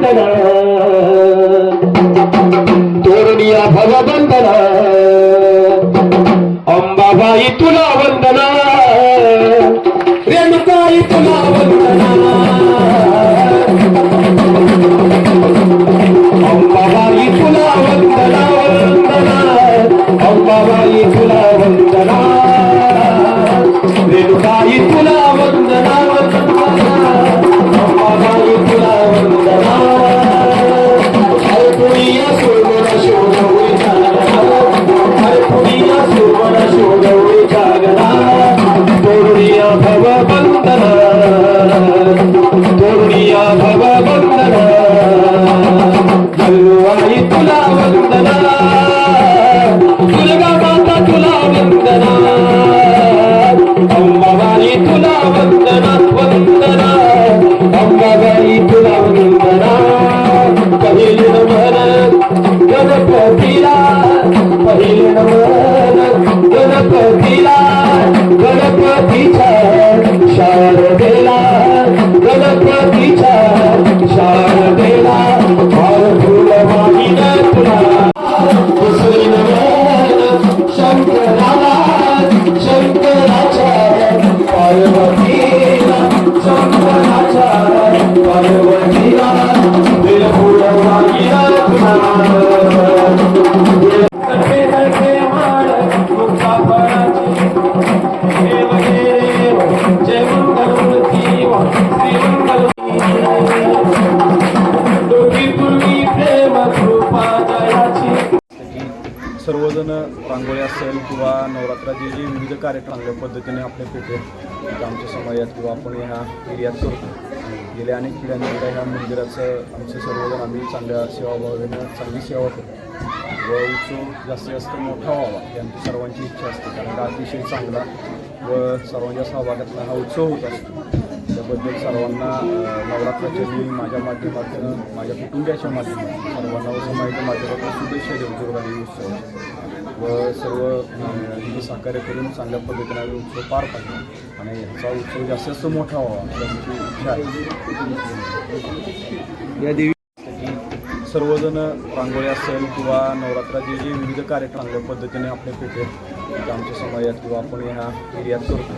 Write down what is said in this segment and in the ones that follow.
वंदना तोरडिया भगवंदना अंबाबाई तुला वंदना. रेणुकाई तुला वंदना. की रांगोळी असेल किंवा नवरात्राचे जे विविध कार्यक्रम चांगल्या पद्धतीने आपल्या पेठेत आमच्या समाजात किंवा आपण ह्या एरियात करतो. गेल्या अनेक पिढ्यांमध्ये ह्या मंदिराचं आमचे सर्वजण आम्ही चांगल्या सेवाभावाने चांगली सेवा करतो. व उत्सव जास्तीत जास्त मोठा व्हावा ही आमची सर्वांची इच्छा असते. कारण अतिशय चांगला व सर्वांच्या सहभागातला हा उत्सव होत असतो. त्याबद्दल सर्वांना नवरात्राच्या वेळी माझ्या माध्यमातून माझ्या कुटुंबियाच्या माध्यमातून सर्वांना व समाजाच्या माध्यमातून शुभेच्छा देऊ दुर्गादेवी उत्सव. व सर्व हिंदी सहकार्य करून चांगल्या पद्धतीने आम्ही उत्सव पार पाडतो आणि ह्याचा उत्सव जास्तीत जास्त मोठा व्हावा अशी आमची इच्छा आहे. या देवी सर्वजण रांगोळी असेल किंवा नवरात्राचे जे विविध कार्यक्रम चांगल्या पद्धतीने आपल्या पेठेत आमच्या समाजात किंवा आपण ह्या एरियात करतो.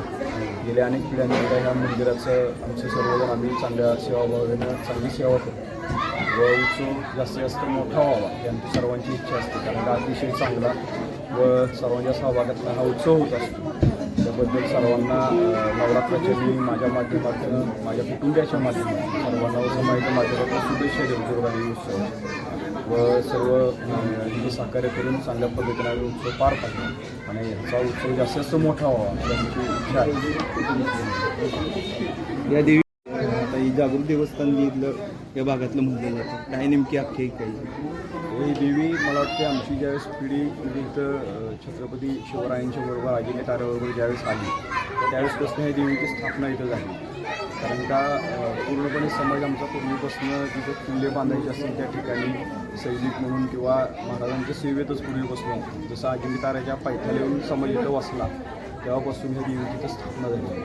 गेल्या अनेक पिढ्यांमध्ये ह्या मंदिराचं आमचे सर्वजण आम्ही चांगल्या सेवाभावाने चांगली सेवा करतो. व उत्सव जास्तीत जास्त मोठा व्हावा ही आमची सर्वांची इच्छा असते. कारण का अतिशय चांगला व सर्वांच्या सहभागातला हा उत्सव होत असतो. त्याबद्दल सर्वांना नवरात्राच्या वेळी माझ्या माध्यमातून माझ्या कुटुंबियाच्या माध्यमातून सर्वांना व समाजाच्या माध्यमातून शुभेच्छा देऊ दुर्गादेवी उत्सव व सर्व सहकार्य करून चांगल्या पद्धतीने आम्ही उत्सव पार पाडतो आणि ह्याचा उत्सव जास्तीत जास्त मोठा व्हावा या देवी आता ही जागृत देवस्थान जे इथलं या भागातलं म्हटलं जातं काय नेमकी अख्खे काही ही देवी मला वाटते आमची ज्यावेळेस पिढी म्हणजे इथं छत्रपती शिवरायांच्या बरोबर अजिंक्य ताऱ्याबरोबर ज्यावेळेस आली तर त्यावेळेसपासून ही देवीची स्थापना इथं झाली. कारण का पूर्णपणे समाज आमचा पूर्वीपासून तिथं किल्ले बांधायचे असतील त्या ठिकाणी सैनिक म्हणून किंवा महाराजांच्या सेवेतच पूर्वीपासून जसं अजिंक्यताऱ्याच्या पायथ्याला येऊन समाज इथं वसला तेव्हापासून ही देवी तिथं स्थापना झाली.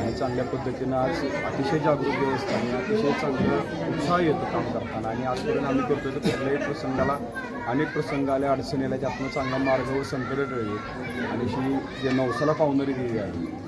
आणि चांगल्या पद्धतीनं आज अतिशय जागृत व्यवस्था आणि अतिशय चांगलं उत्साह येतो काम करताना. आणि आजपर्यंत आम्ही करतो तर कुठल्याही प्रसंगाला अनेक प्रसंग आले अडचणी आल्या त्यातनं चांगला मार्ग व संकट आणि ही जे नवसाला पावणारी देवी आहे.